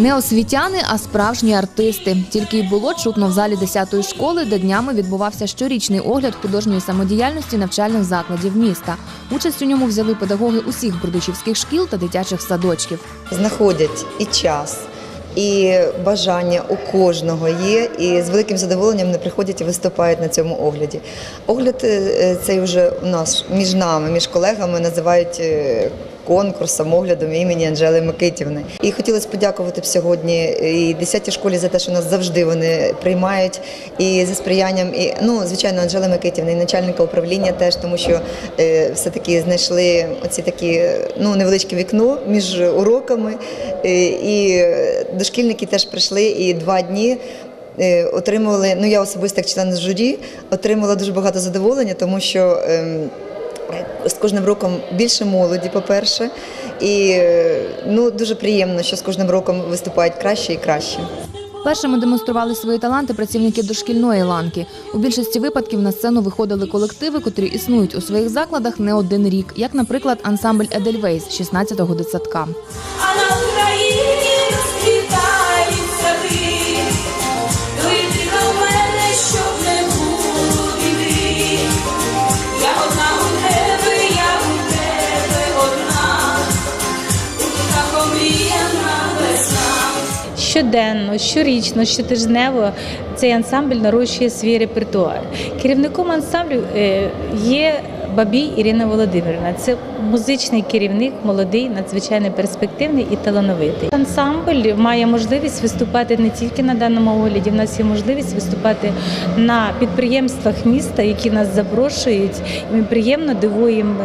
Не освітяни, а справжні артисти. Тільки й було чутно в залі 10-ї школи, де днями відбувався щорічний огляд художньої самодіяльності навчальних закладів міста. Участь у ньому взяли педагоги усіх бердичівських шкіл та дитячих садочків. знаходять і час, і бажання у кожного є, і з великим задоволенням вони приходять і виступають на цьому огляді. Огляд е, цей вже у нас між нами, між колегами називають. Конкурсом, оглядом імені Анжели Микитівни. І хотілося подякувати сьогодні і 10-й школі за те, що нас завжди вони приймають, і за сприянням, і ну звичайно, Анжели Микитівни, і начальника управління теж, тому що е, все-таки знайшли оці такі ну невеличке вікно між уроками. Е, і дошкільники теж прийшли і два дні. е, Отримували, ну я особисто як член журі, отримала дуже багато задоволення, тому що ем, з кожним роком більше молоді, по-перше, і е, ну дуже приємно, що з кожним роком виступають краще і краще. Першими демонстрували свої таланти працівники дошкільної ланки. У більшості випадків на сцену виходили колективи, котрі існують у своїх закладах не один рік, як, наприклад, ансамбль Едельвейс 16-го дитсадка. А на Україні Щоденно, щорічно, щотижнево цей ансамбль нарощує свій репертуар. Керівником ансамблю е, є Бабій Ірина Володимирівна. Це музичний керівник, молодий, надзвичайно перспективний і талановитий. Ансамбль має можливість виступати не тільки на даному огляді. В нас є можливість виступати на підприємствах міста, які нас запрошують. І ми приємно дивуємо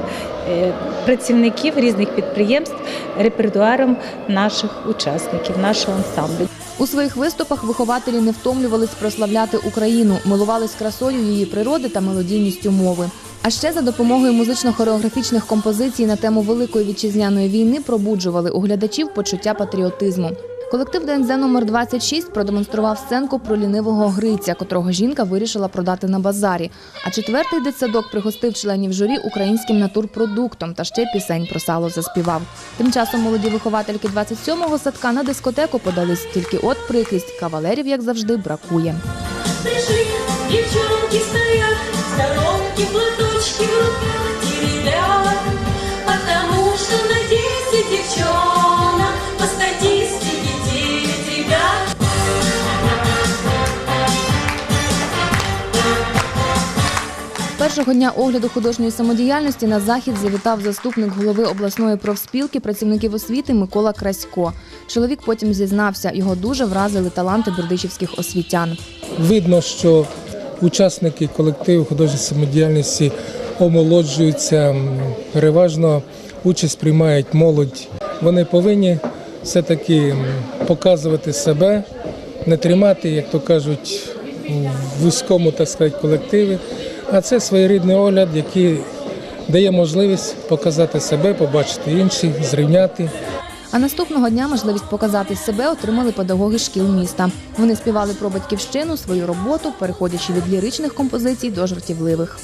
е, працівників різних підприємств репертуаром наших учасників, нашого ансамблю. У своїх виступах вихователі не втомлювались прославляти Україну, милувались красою її природи та мелодійністю мови. А ще за допомогою музично-хореографічних композицій на тему Великої вітчизняної війни пробуджували у глядачів почуття патріотизму. Колектив ДНЗ номер 26 продемонстрував сценку про лінивого гриця, котрого жінка вирішила продати на базарі. А четвертий дитсадок пригостив членів журі українським натурпродуктом та ще пісень про сало заспівав. Тим часом молоді виховательки 27-го садка на дискотеку подались. Тільки от прикрість кавалерів, як завжди, бракує. Пришли, девчонки стоят, сторонки, платочки в руках теребят. Потому что на 10 девчонок по статистике 9 ребят. Першого дня огляду художньої самодіяльності на захід завітав заступник голови обласної профспілки працівників освіти Микола Красько. Чоловік потім зізнався, його дуже вразили таланти бердичівських освітян. Видно, що учасники колективу художньої самодіяльності омолоджуються, переважно участь приймають молодь. Вони повинні все-таки показувати себе, не тримати, як то кажуть, в вузькому так сказати, колективі. А це своєрідний огляд, який дає можливість показати себе, побачити інших, зрівняти. А наступного дня можливість показати себе отримали педагоги шкіл міста. Вони співали про батьківщину, свою роботу, переходячи від ліричних композицій до жартівливих.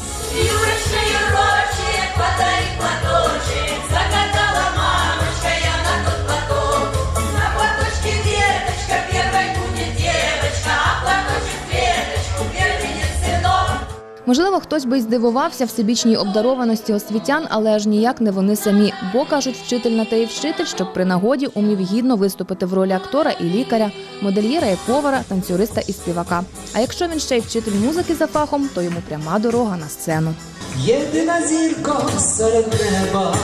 Можливо, хтось би й здивувався всебічній обдарованості освітян, але аж ніяк не вони самі. Бо кажуть, вчитель на те і вчитель, щоб при нагоді умів гідно виступити в ролі актора і лікаря, модельєра і повара, танцюриста і співака. А якщо він ще й вчитель музики за фахом, то йому пряма дорога на сцену. Єдина зірка серед неба,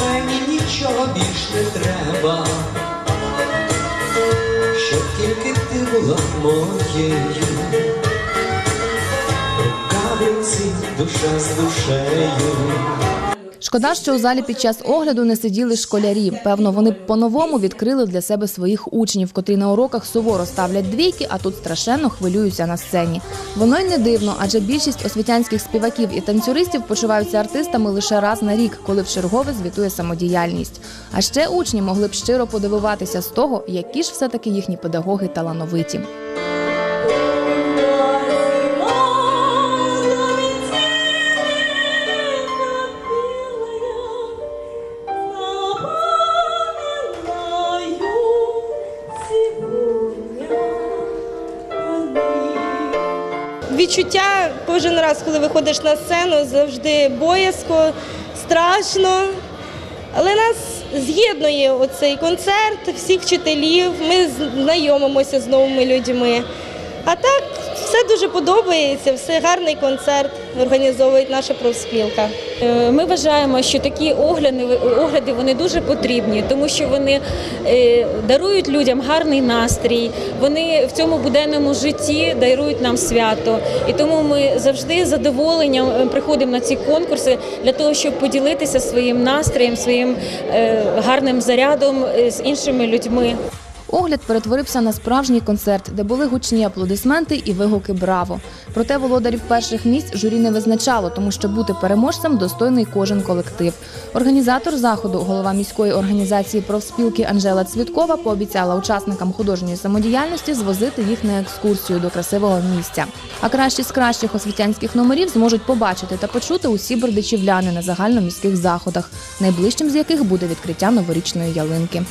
мені нічого більш не треба, щоб тільки ти була моєю, душа з душею. Шкода, що у залі під час огляду не сиділи школярі. Певно, вони б по-новому відкрили для себе своїх учнів, котрі на уроках суворо ставлять двійки, а тут страшенно хвилюються на сцені. Воно й не дивно, адже більшість освітянських співаків і танцюристів почуваються артистами лише раз на рік, коли в чергове звітує самодіяльність. А ще учні могли б щиро подивуватися з того, які ж все-таки їхні педагоги талановиті. Відчуття кожен раз, коли виходиш на сцену, завжди боязко, страшно. Але нас з'єднує оцей концерт, всіх вчителів. Ми знайомимося з новими людьми. А так все дуже подобається, все гарний концерт організовує наша профспілка. Е, Ми вважаємо, що такі огляди, огляди вони дуже потрібні, тому що вони е, дарують людям гарний настрій, вони в цьому буденному житті дарують нам свято. І тому ми завжди з задоволенням е, приходимо на ці конкурси для того, щоб поділитися своїм настроєм, своїм гарним зарядом з іншими людьми. Огляд перетворився на справжній концерт, де були гучні аплодисменти і вигуки Браво. Проте володарів перших місць журі не визначало, тому що бути переможцем достойний кожен колектив. Організатор заходу, голова міської організації профспілки Анжела Цвіткова, пообіцяла учасникам художньої самодіяльності звозити їх на екскурсію до красивого місця. А кращі з кращих освітянських номерів зможуть побачити та почути усі бердичівляни на загальноміських заходах, найближчим з яких буде відкриття новорічної ялинки.